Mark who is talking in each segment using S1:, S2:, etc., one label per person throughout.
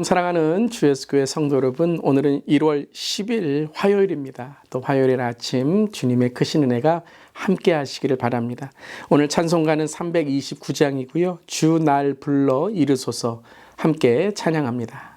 S1: 샬롬 사랑하는 주 예수교회 성도 여러분 오늘은 1월 10일 화요일입니다. 또 화요일 아침 주님의 크신 은혜가 함께 하시기를 바랍니다. 오늘 찬송가는 329장이고요. 주 날 불러 이르소서 함께 찬양합니다.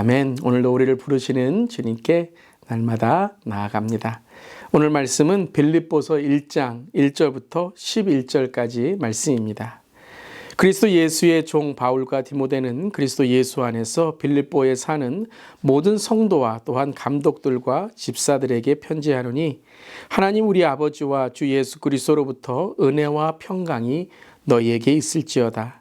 S1: 아멘. 오늘도 우리를 부르시는 주님께 날마다 나아갑니다. 오늘 말씀은 빌립보서 1장 1절부터 11절까지 말씀입니다. 그리스도 예수의 종 바울과 디모데는 그리스도 예수 안에서 빌립보에 사는 모든 성도와 또한 감독들과 집사들에게 편지하노니 하나님 우리 아버지와 주 예수 그리스도로부터 은혜와 평강이 너희에게 있을지어다.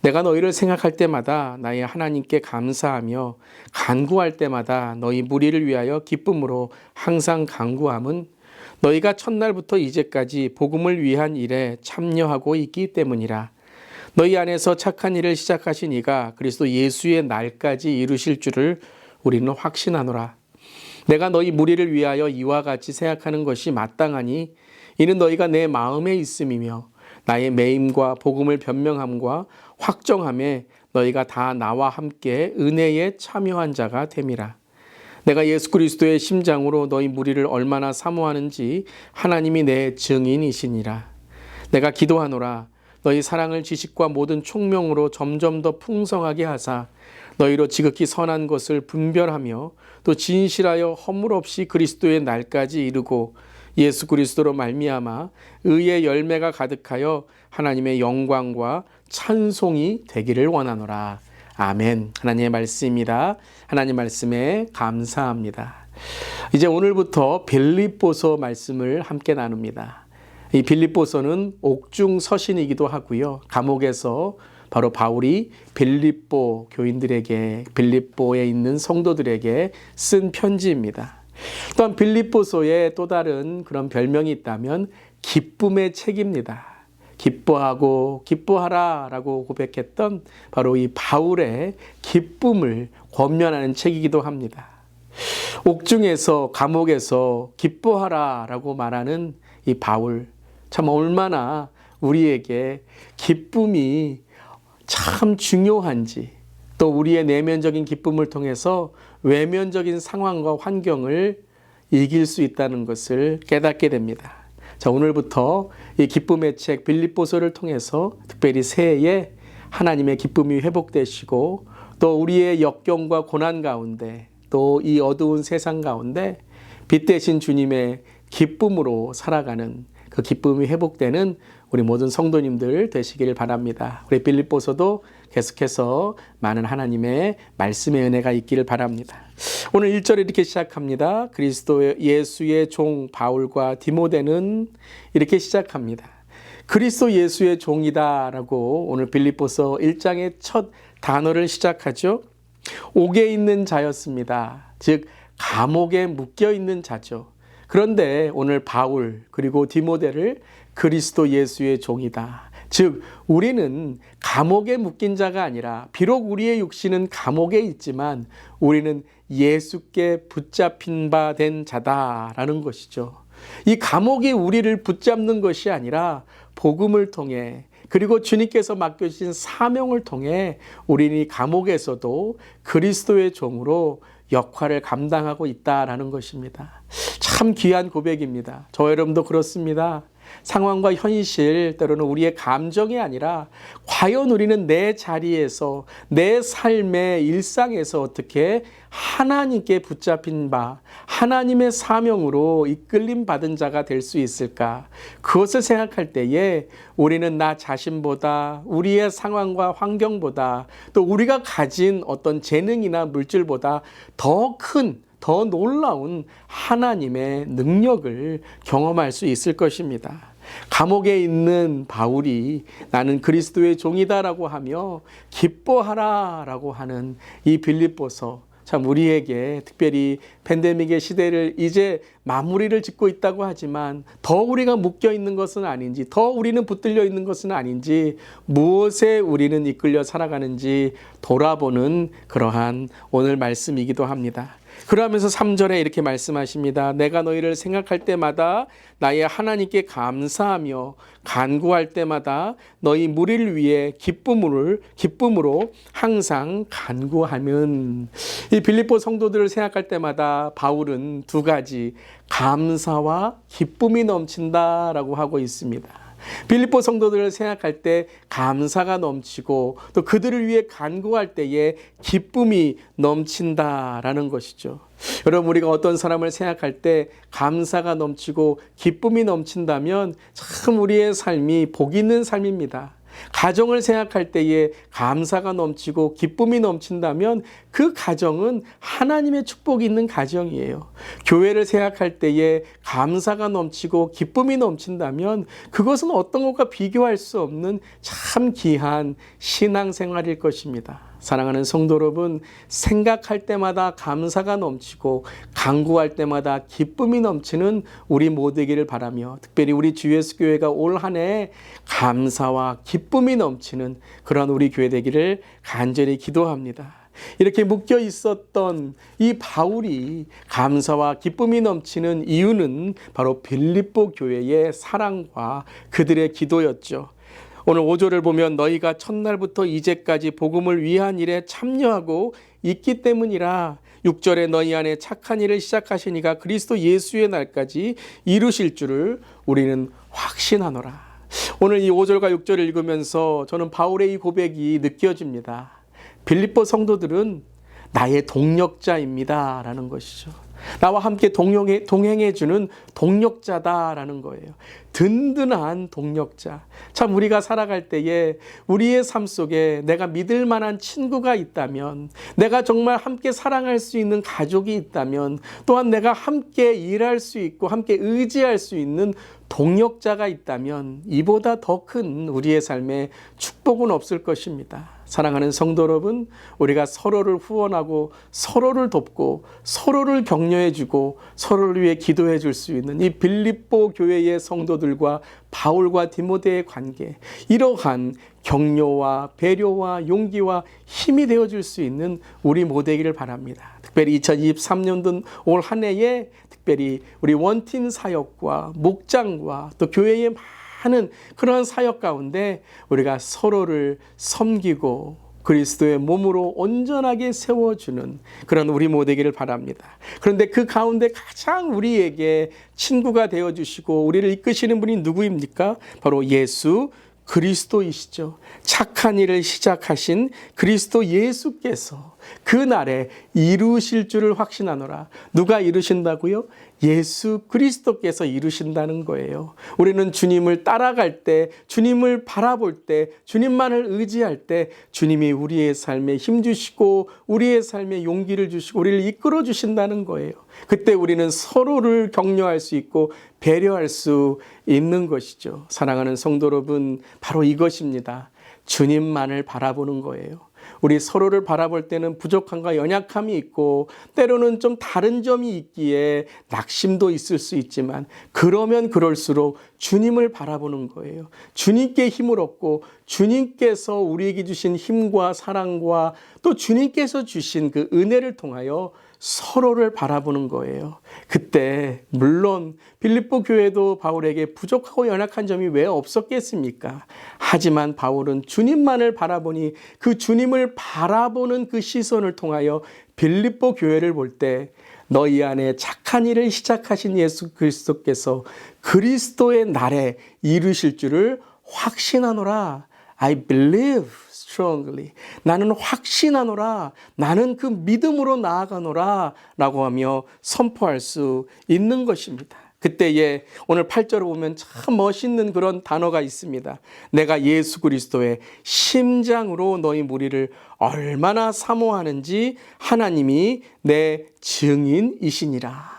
S1: 내가 너희를 생각할 때마다 나의 하나님께 감사하며 간구할 때마다 너희 무리를 위하여 기쁨으로 항상 간구함은 너희가 첫날부터 이제까지 복음을 위한 일에 참여하고 있기 때문이라. 너희 안에서 착한 일을 시작하신 이가 그리스도 예수의 날까지 이루실 줄을 우리는 확신하노라. 내가 너희 무리를 위하여 이와 같이 생각하는 것이 마땅하니 이는 너희가 내 마음에 있음이며 나의 매임과 복음을 변명함과 확정함에 너희가 다 나와 함께 은혜에 참여한 자가 됨이라. 내가 예수 그리스도의 심장으로 너희 무리를 얼마나 사모하는지 하나님이 내 증인이시니라. 내가 기도하노라. 너희 사랑을 지식과 모든 총명으로 점점 더 풍성하게 하사 너희로 지극히 선한 것을 분별하며 또 진실하여 허물 없이 그리스도의 날까지 이르고 예수 그리스도로 말미암아 의의 열매가 가득하여 하나님의 영광과 찬송이 되기를 원하노라. 아멘. 하나님의 말씀입니다. 하나님 말씀에 감사합니다. 이제 오늘부터 빌립보서 말씀을 함께 나눕니다. 이 빌립보서는 옥중 서신이기도 하고요. 감옥에서 바로 바울이 빌립보 교인들에게 빌립보에 있는 성도들에게 쓴 편지입니다. 또한 빌립보서에 또 다른 그런 별명이 있다면 기쁨의 책입니다. 기뻐하고 기뻐하라라고 고백했던 바로 이 바울의 기쁨을 권면하는 책이기도 합니다. 옥중에서 감옥에서 기뻐하라라고 말하는 이 바울 참 얼마나 우리에게 기쁨이 참 중요한지 또 우리의 내면적인 기쁨을 통해서 외면적인 상황과 환경을 이길 수 있다는 것을 깨닫게 됩니다. 자, 오늘부터 이 기쁨의 책 빌립보서를 통해서 특별히 새해에 하나님의 기쁨이 회복되시고 또 우리의 역경과 고난 가운데 또 이 어두운 세상 가운데 빛 대신 주님의 기쁨으로 살아가는 그 기쁨이 회복되는 우리 모든 성도님들 되시기를 바랍니다. 우리 빌립보서도 계속해서 많은 하나님의 말씀의 은혜가 있기를 바랍니다. 오늘 1절에 이렇게 시작합니다. 그리스도 예수의 종 바울과 디모데는 이렇게 시작합니다. 그리스도 예수의 종이다라고 오늘 빌립보서 1장의 첫 단어를 시작하죠. 옥에 있는 자였습니다. 즉 감옥에 묶여 있는 자죠. 그런데 오늘 바울 그리고 디모데를 그리스도 예수의 종이다. 즉 우리는 감옥에 묶인 자가 아니라 비록 우리의 육신은 감옥에 있지만 우리는 예수께 붙잡힌 바 된 자다라는 것이죠. 이 감옥이 우리를 붙잡는 것이 아니라 복음을 통해 그리고 주님께서 맡겨주신 사명을 통해 우리는 이 감옥에서도 그리스도의 종으로 역할을 감당하고 있다라는 것입니다. 참 귀한 고백입니다. 저 여러분도 그렇습니다. 상황과 현실, 때로는 우리의 감정이 아니라 과연 우리는 내 자리에서, 내 삶의 일상에서 어떻게 하나님께 붙잡힌 바, 하나님의 사명으로 이끌림 받은 자가 될 수 있을까? 그것을 생각할 때에 우리는 나 자신보다, 우리의 상황과 환경보다, 또 우리가 가진 어떤 재능이나 물질보다 더 큰, 더 놀라운 하나님의 능력을 경험할 수 있을 것입니다. 감옥에 있는 바울이 나는 그리스도의 종이다라고 하며 기뻐하라라고 하는 이 빌립보서 참 우리에게 특별히 팬데믹의 시대를 이제 마무리를 짓고 있다고 하지만 더 우리가 묶여 있는 것은 아닌지 더 우리는 붙들려 있는 것은 아닌지 무엇에 우리는 이끌려 살아가는지 돌아보는 그러한 오늘 말씀이기도 합니다. 그러면서 3절에 이렇게 말씀하십니다. 내가 너희를 생각할 때마다 나의 하나님께 감사하며 간구할 때마다 너희 무리를 위해 기쁨을 기쁨으로 항상 간구하면 이 빌립보 성도들을 생각할 때마다 바울은 두 가지 감사와 기쁨이 넘친다라고 하고 있습니다. 빌립보 성도들을 생각할 때 감사가 넘치고 또 그들을 위해 간구할 때에 기쁨이 넘친다라는 것이죠. 여러분 우리가 어떤 사람을 생각할 때 감사가 넘치고 기쁨이 넘친다면 참 우리의 삶이 복 있는 삶입니다. 가정을 생각할 때에 감사가 넘치고 기쁨이 넘친다면 그 가정은 하나님의 축복이 있는 가정이에요. 교회를 생각할 때에 감사가 넘치고 기쁨이 넘친다면 그것은 어떤 것과 비교할 수 없는 참 귀한 신앙생활일 것입니다. 사랑하는 성도 여러분, 생각할 때마다 감사가 넘치고 간구할 때마다 기쁨이 넘치는 우리 모두기를 바라며 특별히 우리 주 예수 교회가 올 한해 감사와 기쁨이 넘치는 그런 우리 교회 되기를 간절히 기도합니다. 이렇게 묶여 있었던 이 바울이 감사와 기쁨이 넘치는 이유는 바로 빌립보 교회의 사랑과 그들의 기도였죠. 오늘 5절을 보면 너희가 첫날부터 이제까지 복음을 위한 일에 참여하고 있기 때문이라 6절에 너희 안에 착한 일을 시작하시니가 그리스도 예수의 날까지 이루실 줄을 우리는 확신하노라. 오늘 이 5절과 6절을 읽으면서 저는 바울의 이 고백이 느껴집니다. 빌립보 성도들은 나의 동력자입니다 라는 것이죠. 나와 함께 동행해, 동행해주는 동력자다라는 거예요. 든든한 동력자. 참 우리가 살아갈 때에 우리의 삶 속에 내가 믿을 만한 친구가 있다면, 내가 정말 함께 사랑할 수 있는 가족이 있다면, 또한 내가 함께 일할 수 있고 함께 의지할 수 있는 동력자가 있다면 이보다 더 큰 우리의 삶에 축복은 없을 것입니다. 사랑하는 성도 여러분, 우리가 서로를 후원하고 서로를 돕고 서로를 격려해 주고 서로를 위해 기도해 줄 수 있는 이 빌립보 교회의 성도들 과 바울과 디모데의 관계, 이러한 격려와 배려와 용기와 힘이 되어 줄 수 있는 우리 모두기를 바랍니다. 특별히 2023년도 올 한 해에 특별히 우리 원팀 사역과 목장과 또 교회의 많은 그러한 사역 가운데 우리가 서로를 섬기고 그리스도의 몸으로 온전하게 세워주는 그런 우리 모되기를 바랍니다. 그런데 그 가운데 가장 우리에게 친구가 되어주시고 우리를 이끄시는 분이 누구입니까? 바로 예수 그리스도이시죠. 착한 일을 시작하신 그리스도 예수께서 그 날에 이루실 줄을 확신하노라. 누가 이루신다고요? 예수 그리스도께서 이루신다는 거예요. 우리는 주님을 따라갈 때, 주님을 바라볼 때, 주님만을 의지할 때, 주님이 우리의 삶에 힘주시고, 우리의 삶에 용기를 주시고, 우리를 이끌어 주신다는 거예요. 그때 우리는 서로를 격려할 수 있고, 배려할 수 있는 것이죠. 사랑하는 성도 여러분, 바로 이것입니다. 주님만을 바라보는 거예요. 우리 서로를 바라볼 때는 부족함과 연약함이 있고 때로는 좀 다른 점이 있기에 낙심도 있을 수 있지만 그러면 그럴수록 주님을 바라보는 거예요. 주님께 힘을 얻고 주님께서 우리에게 주신 힘과 사랑과 또 주님께서 주신 그 은혜를 통하여 서로를 바라보는 거예요. 그때 물론 빌립보 교회도 바울에게 부족하고 연약한 점이 왜 없었겠습니까? 하지만 바울은 주님만을 바라보니 그 주님을 바라보는 그 시선을 통하여 빌립보 교회를 볼 때 너희 안에 착한 일을 시작하신 예수 그리스도께서 그리스도의 날에 이루실 줄을 확신하노라. I believe strongly. 나는 확신하노라. 나는 그 믿음으로 나아가노라. 라고 하며 선포할 수 있는 것입니다. 그때에 오늘 8절을 보면 참 멋있는 그런 단어가 있습니다. 내가 예수 그리스도의 심장으로 너희 무리를 얼마나 사모하는지 하나님이 내 증인이시니라.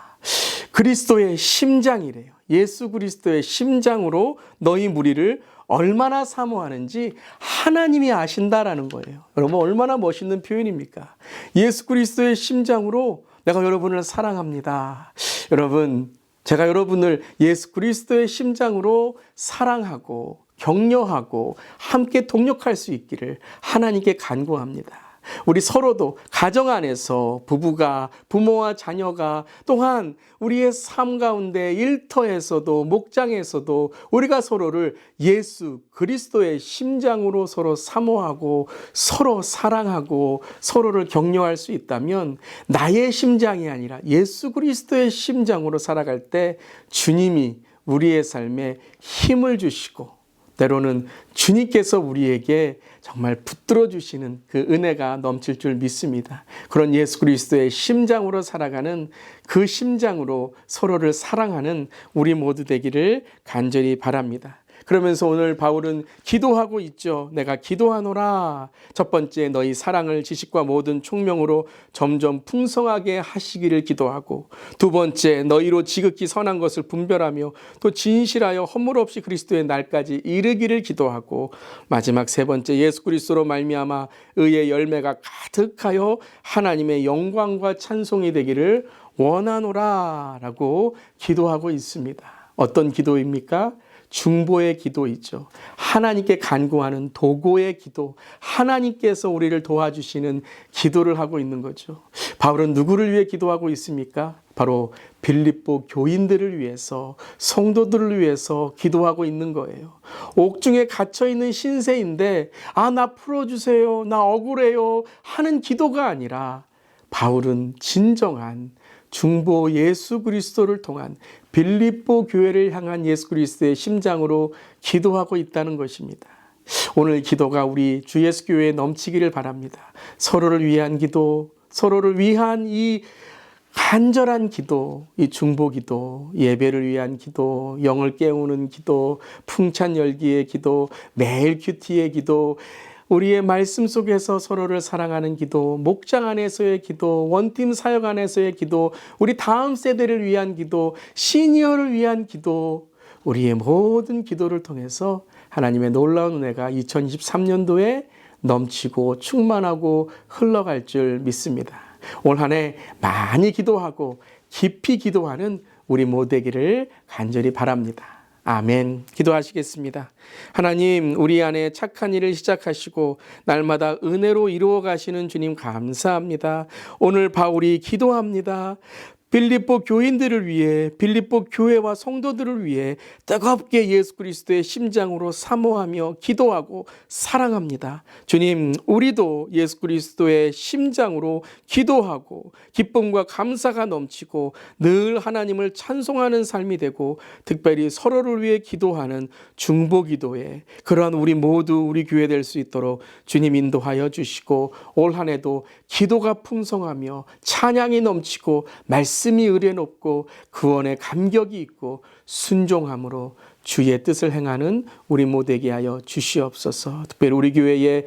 S1: 그리스도의 심장이래요. 예수 그리스도의 심장으로 너희 무리를 얼마나 사모하는지 하나님이 아신다라는 거예요. 여러분 얼마나 멋있는 표현입니까? 예수 그리스도의 심장으로 내가 여러분을 사랑합니다. 여러분 제가 여러분을 예수 그리스도의 심장으로 사랑하고 격려하고 함께 동력할 수 있기를 하나님께 간구합니다. 우리 서로도 가정 안에서 부부가 부모와 자녀가 또한 우리의 삶 가운데 일터에서도 목장에서도 우리가 서로를 예수 그리스도의 심장으로 서로 사모하고 서로 사랑하고 서로를 격려할 수 있다면 나의 심장이 아니라 예수 그리스도의 심장으로 살아갈 때 주님이 우리의 삶에 힘을 주시고 때로는 주님께서 우리에게 정말 붙들어 주시는 그 은혜가 넘칠 줄 믿습니다. 그런 예수 그리스도의 심장으로 살아가는 그 심장으로 서로를 사랑하는 우리 모두 되기를 간절히 바랍니다. 그러면서 오늘 바울은 기도하고 있죠. 내가 기도하노라. 첫 번째 너희 사랑을 지식과 모든 총명으로 점점 풍성하게 하시기를 기도하고 두 번째 너희로 지극히 선한 것을 분별하며 또 진실하여 허물 없이 그리스도의 날까지 이르기를 기도하고 마지막 세 번째 예수 그리스도로 말미암아 의의 열매가 가득하여 하나님의 영광과 찬송이 되기를 원하노라라고 기도하고 있습니다. 어떤 기도입니까? 중보의 기도이죠. 하나님께 간구하는 도고의 기도. 하나님께서 우리를 도와주시는 기도를 하고 있는 거죠. 바울은 누구를 위해 기도하고 있습니까? 바로 빌립보 교인들을 위해서 성도들을 위해서 기도하고 있는 거예요. 옥중에 갇혀 있는 신세인데 아 나 풀어 주세요. 나 억울해요. 하는 기도가 아니라 바울은 진정한 중보 예수 그리스도를 통한 빌립보 교회를 향한 예수 그리스도의 심장으로 기도하고 있다는 것입니다. 오늘 기도가 우리 주 예수 교회에 넘치기를 바랍니다. 서로를 위한 기도, 서로를 위한 이 간절한 기도, 이 중보 기도, 예배를 위한 기도, 영을 깨우는 기도, 풍찬 열기의 기도, 매일 큐티의 기도, 우리의 말씀 속에서 서로를 사랑하는 기도, 목장 안에서의 기도, 원팀 사역 안에서의 기도, 우리 다음 세대를 위한 기도, 시니어를 위한 기도, 우리의 모든 기도를 통해서 하나님의 놀라운 은혜가 2023년도에 넘치고 충만하고 흘러갈 줄 믿습니다. 올 한 해 많이 기도하고 깊이 기도하는 우리 모두기를 간절히 바랍니다. 아멘. 기도하시겠습니다. 하나님, 우리 안에 착한 일을 시작하시고 날마다 은혜로 이루어 가시는 주님 감사합니다. 오늘 바울이 기도합니다. 빌립보 교인들을 위해 빌립보 교회와 성도들을 위해 뜨겁게 예수 그리스도의 심장으로 사모하며 기도하고 사랑합니다. 주님, 우리도 예수 그리스도의 심장으로 기도하고 기쁨과 감사가 넘치고 늘 하나님을 찬송하는 삶이 되고 특별히 서로를 위해 기도하는 중보 기도에 그러한 우리 모두 우리 교회 될 수 있도록 주님 인도하여 주시고 올 한 해도 기도가 풍성하며 찬양이 넘치고 말씀 이 의뢰 높고 구원의 감격이 있고 순종함으로 주의 뜻을 행하는 우리 모두에게 하여 주시옵소서. 특별히 우리 교회에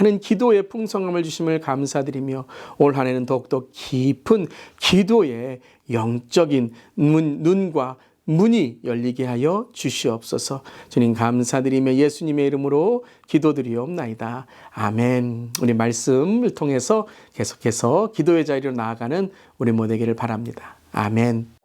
S1: 많은 기도의 풍성함을 주심을 감사드리며 올 한 해는 더욱더 깊은 기도의 영적인 문, 눈과 문이 열리게 하여 주시옵소서. 주님 감사드리며 예수님의 이름으로 기도드리옵나이다. 아멘. 우리 말씀을 통해서 계속해서 기도의 자리로 나아가는 우리 모두에게를 바랍니다. 아멘.